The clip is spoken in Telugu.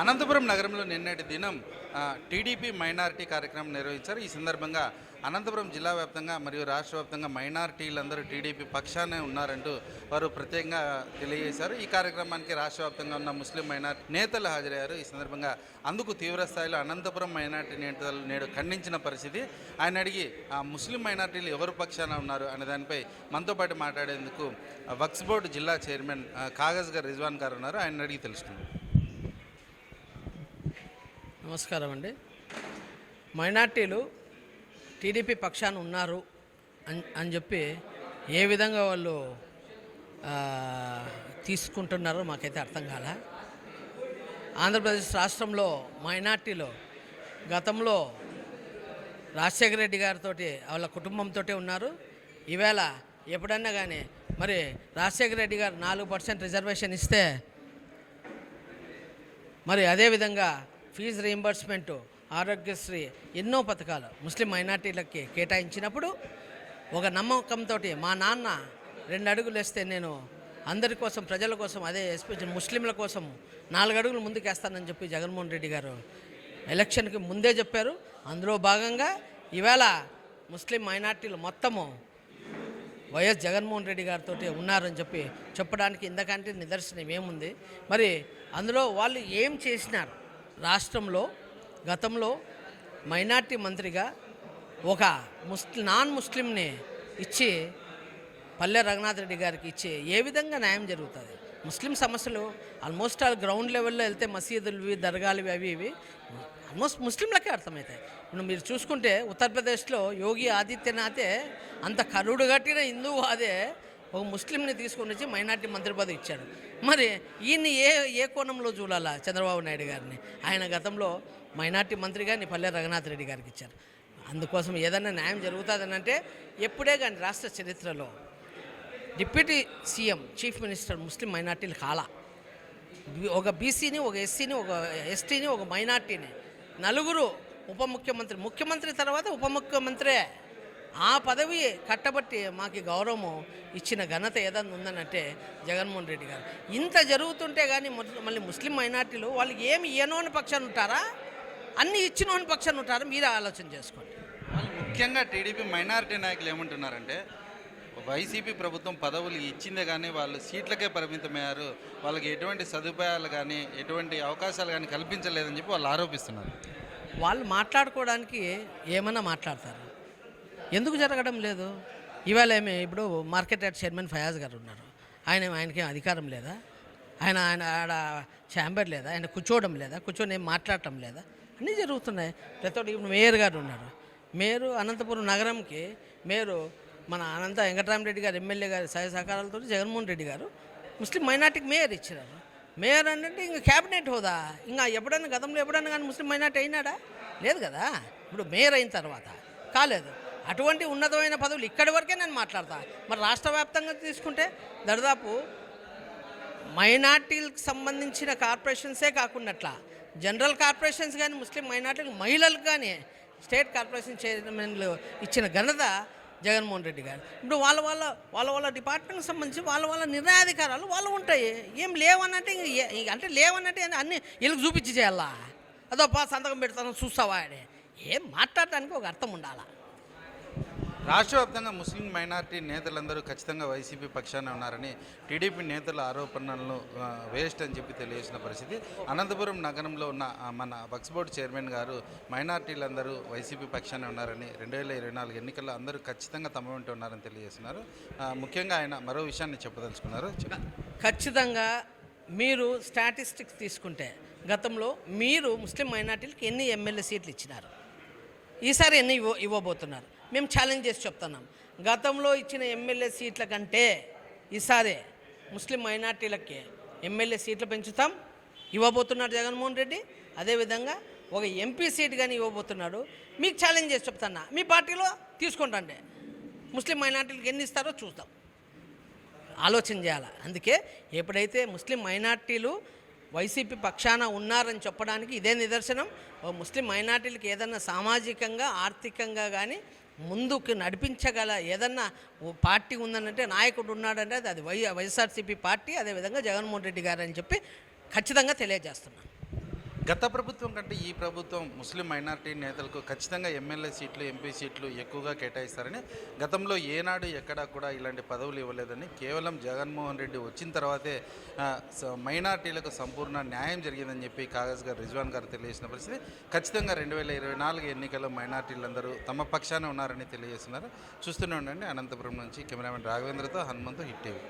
అనంతపురం నగరంలో నిన్నటి దినం టీడీపీ మైనారిటీ కార్యక్రమం నిర్వహించారు. ఈ సందర్భంగా అనంతపురం జిల్లా వ్యాప్తంగా మరియు రాష్ట్ర వ్యాప్తంగా మైనారిటీలందరూ టీడీపీ పక్షానే ఉన్నారంటూ వారు ప్రత్యేకంగా తెలియజేశారు. ఈ కార్యక్రమానికి రాష్ట్ర వ్యాప్తంగా ఉన్న ముస్లిం మైనారిటీ నేతలు హాజరయ్యారు. ఈ సందర్భంగా అందుకు తీవ్ర స్థాయిలో అనంతపురం మైనారిటీ నేతలు నేడు ఖండించిన పరిస్థితి. ఆయన అడిగి ఆ ముస్లిం మైనారిటీలు ఎవరు పక్షాన ఉన్నారు? అనే దానిపై మనతో పాటు మాట్లాడేందుకు వక్స్ బోర్డు జిల్లా చైర్మన్ కాగజ్ గారు రిజ్వాన్ గారు ఉన్నారు. ఆయన అడిగి తెలుసుకున్నారు నమస్కారం అండి మైనార్టీలు టీడీపీ పక్షాన ఉన్నారు అని అని చెప్పి ఏ విధంగా వాళ్ళు తీసుకుంటున్నారో మాకైతే అర్థం కాల. ఆంధ్రప్రదేశ్ రాష్ట్రంలో మైనార్టీలు గతంలో రాజశేఖర రెడ్డి గారితో వాళ్ళ కుటుంబంతో ఉన్నారు. ఈవేళ ఎప్పుడన్నా కానీ మరి రాజశేఖర రెడ్డి గారు నాలుగు పర్సెంట్ రిజర్వేషన్ ఇస్తే మరి అదేవిధంగా ఫీజు రీయింబర్స్మెంటు ఆరోగ్యశ్రీ ఎన్నో పథకాలు ముస్లిం మైనార్టీలకి కేటాయించినప్పుడు ఒక నమ్మకంతో మా నాన్న రెండు అడుగులు వేస్తే నేను అందరి కోసం ప్రజల కోసం అదే ఎస్పెషల్ ముస్లింల కోసం నాలుగు అడుగులు ముందుకేస్తానని చెప్పి జగన్మోహన్ రెడ్డి గారు ఎలక్షన్కి ముందే చెప్పారు. అందులో భాగంగా ఈవేళ ముస్లిం మైనార్టీలు మొత్తము వైఎస్ జగన్మోహన్ రెడ్డి గారితో ఉన్నారని చెప్పి చెప్పడానికి ఇంతకంటే నిదర్శనం ఏముంది? మరి అందులో వాళ్ళు ఏం చేసినారు? రాష్ట్రంలో గతంలో మైనార్టీ మంత్రిగా ఒక ముస్లిం నాన్ ముస్లింని ఇచ్చి పల్లె రఘునాథ్ రెడ్డి గారికి ఇచ్చి ఏ విధంగా న్యాయం జరుగుతుంది? ముస్లిం సమస్యలు ఆల్మోస్ట్ ఆల్ గ్రౌండ్ లెవెల్లో వెళ్తే మసీదులు దర్గాలు అవి ఇవి ఆల్మోస్ట్ ముస్లింలకే అర్థమవుతాయి. ఇప్పుడు మీరు చూసుకుంటే ఉత్తరప్రదేశ్లో యోగి ఆదిత్యనాథే అంత కరుడు కట్టిన హిందువు అదే ఒక ముస్లింని తీసుకొని వచ్చి మైనార్టీ మంత్రి పదవి ఇచ్చాడు. మరి ఈయన్ని ఏ ఏ కోణంలో చూడాలా చంద్రబాబు నాయుడు గారిని? ఆయన గతంలో మైనార్టీ మంత్రి గారిని పల్లె రఘునాథ్ రెడ్డి గారికి ఇచ్చారు. అందుకోసం ఏదైనా న్యాయం జరుగుతుందని అంటే ఎప్పుడే కానీ రాష్ట్ర చరిత్రలో డిప్యూటీ సీఎం చీఫ్ మినిస్టర్ ముస్లిం మైనార్టీలు కాలా. ఒక బీసీని ఒక ఎస్సీని ఒక ఎస్టీని ఒక మైనార్టీని నలుగురు ఉప ముఖ్యమంత్రి ముఖ్యమంత్రి తర్వాత ఉప ముఖ్యమంత్రే. ఆ పదవి కట్టబట్టి మాకు ఈ గౌరవము ఇచ్చిన ఘనత ఏదన్నా ఉందనంటే జగన్మోహన్ రెడ్డి గారు. ఇంత జరుగుతుంటే కానీ మళ్ళీ ముస్లిం మైనార్టీలు వాళ్ళు ఏమి ఇయ్యనోని పక్షాన్ని ఉంటారా? అన్ని ఇచ్చినోని పక్షాన్ని ఉంటారా? మీరే ఆలోచన చేసుకోండి. వాళ్ళు ముఖ్యంగా టీడీపీ మైనారిటీ నాయకులు ఏమంటున్నారంటే వైసీపీ ప్రభుత్వం పదవులు ఇచ్చిందే కానీ వాళ్ళు సీట్లకే పరిమితమయ్యారు వాళ్ళకి ఎటువంటి సదుపాయాలు కానీ ఎటువంటి అవకాశాలు కానీ కల్పించలేదని చెప్పి వాళ్ళు ఆరోపిస్తున్నారు. వాళ్ళు మాట్లాడుకోవడానికి ఏమన్నా మాట్లాడతారు? ఎందుకు జరగడం లేదు? ఇవాళ ఏమి ఇప్పుడు మార్కెట్ యార్డ్ చైర్మన్ ఫయాజ్ గారు ఉన్నారు. ఆయన ఆయనకి అధికారం లేదా? ఆయన ఆయన ఆడ ఛాంబర్ లేదా? ఆయన కూర్చోవడం లేదా? కూర్చొని ఏం మాట్లాడటం లేదా? అన్నీ జరుగుతున్నాయి. ప్రతి ఒక్కటి ఇప్పుడు మేయర్ గారు ఉన్నారు. మేరు అనంతపురం నగరంకి మేరు మన అనంత వెంకటరామరెడ్డి గారు ఎమ్మెల్యే గారి సహాయ సహకారాలతో జగన్మోహన్ రెడ్డి గారు ముస్లిం మైనార్టీకి మేయర్ ఇచ్చినారు. మేయర్ అంటే ఇంకా క్యాబినెట్ హోదా. ఇంకా ఎప్పుడన్నా గతంలో ఎప్పుడన్నా కానీ ముస్లిం మైనార్టీ అయినాడా? లేదు కదా? ఇప్పుడు మేయర్ అయిన తర్వాత. కాలేదు. అటువంటి ఉన్నతమైన పదవులు ఇక్కడి వరకే నేను మాట్లాడతా. మరి రాష్ట్ర వ్యాప్తంగా తీసుకుంటే దరిదాపు మైనార్టీలకు సంబంధించిన కార్పొరేషన్సే కాకుండా జనరల్ కార్పొరేషన్స్ కానీ ముస్లిం మైనార్టీలకు మహిళలకు కానీ స్టేట్ కార్పొరేషన్ చైర్మన్లు ఇచ్చిన ఘనత జగన్మోహన్ రెడ్డి గారు. ఇప్పుడు వాళ్ళ వాళ్ళ వాళ్ళ వాళ్ళ డిపార్ట్మెంట్కి సంబంధించి వాళ్ళ వాళ్ళ నిర్ణయాధికారాలు వాళ్ళు ఉంటాయి. ఏం లేవన్నట్టే ఇంక అంటే లేవన్నట్టే అన్ని వీళ్ళకి చూపించి చేయాలా? అదో పా సంతకం పెడతాను చూస్తావా అని. ఏం మాట్లాడటానికి ఒక అర్థం ఉండాలా? రాష్ట్ర వ్యాప్తంగా ముస్లిం మైనారిటీ నేతలందరూ ఖచ్చితంగా వైసీపీ పక్షాన ఉన్నారని టీడీపీ నేతల ఆరోపణలను వేస్ట్ అని చెప్పి తెలియజేసిన పరిస్థితి. అనంతపురం నగరంలో ఉన్న మన వక్స్ బోర్డు చైర్మన్ గారు మైనార్టీలందరూ వైసీపీ పక్షాన ఉన్నారని రెండు వేల ఇరవై నాలుగు ఎన్నికల్లో అందరూ ఖచ్చితంగా తమ వెంట ఉన్నారని తెలియజేస్తున్నారు. ముఖ్యంగా ఆయన మరో విషయాన్ని చెప్పదలుచుకున్నారు. ఖచ్చితంగా మీరు స్టాటిస్టిక్స్ తీసుకుంటే గతంలో మీరు ముస్లిం మైనార్టీలకు ఎన్ని ఎమ్మెల్యే సీట్లు ఇచ్చినారు? ఈసారి ఎన్ని ఇవ్వ ఇవ్వబోతున్నారు? మేము ఛాలెంజ్ చేసి చెప్తున్నాం. గతంలో ఇచ్చిన ఎమ్మెల్యే సీట్ల కంటే ఈసారి ముస్లిం మైనార్టీలకి ఎమ్మెల్యే సీట్లు పెంచుతాం. ఇవ్వబోతున్నాడు జగన్మోహన్ రెడ్డి. అదేవిధంగా ఒక ఎంపీ సీట్ కానీ ఇవ్వబోతున్నాడు. మీకు ఛాలెంజ్ చేసి చెప్తున్నా. మీ పార్టీలో తీసుకుంటాండి. ముస్లిం మైనార్టీలకు ఎన్ని ఇస్తారో చూద్దాం. ఆలోచన చేయాలి? అందుకే ఎప్పుడైతే ముస్లిం మైనార్టీలు వైసీపీ పక్షాన ఉన్నారని చెప్పడానికి ఇదే నిదర్శనం ఓ ముస్లిం మైనార్టీలకు ఏదన్నా సామాజికంగా ఆర్థికంగా కానీ ముందుకు నడిపించగల ఏదన్నా ఓ పార్టీ ఉందనంటే నాయకుడు ఉన్నాడంటే అది అది వై వైఎస్ఆర్సీపీ పార్టీ అదేవిధంగా జగన్మోహన్ రెడ్డి గారు అని చెప్పి ఖచ్చితంగా తెలియజేస్తున్నాను. గత ప్రభుత్వం కంటే ఈ ప్రభుత్వం ముస్లిం మైనార్టీ నేతలకు ఖచ్చితంగా ఎమ్మెల్యే సీట్లు ఎంపీ సీట్లు ఎక్కువగా కేటాయిస్తారని గతంలో ఏనాడు ఎక్కడా కూడా ఇలాంటి పదవులు ఇవ్వలేదని కేవలం జగన్మోహన్ రెడ్డి వచ్చిన తర్వాతే మైనార్టీలకు సంపూర్ణ న్యాయం జరిగిందని చెప్పి కాగజ్ గారు రిజ్వాన్ గారు తెలియజేసిన పరిస్థితి. ఖచ్చితంగా రెండు వేల ఇరవై నాలుగు ఎన్నికల్లో మైనార్టీలందరూ తమ పక్షాన ఉన్నారని తెలియజేస్తున్నారు. చూస్తూనే ఉండండి. అనంతపురం నుంచి కెమెరామెన్ రాఘవేంద్రతో హనుమంతు హిట్ టీవీ.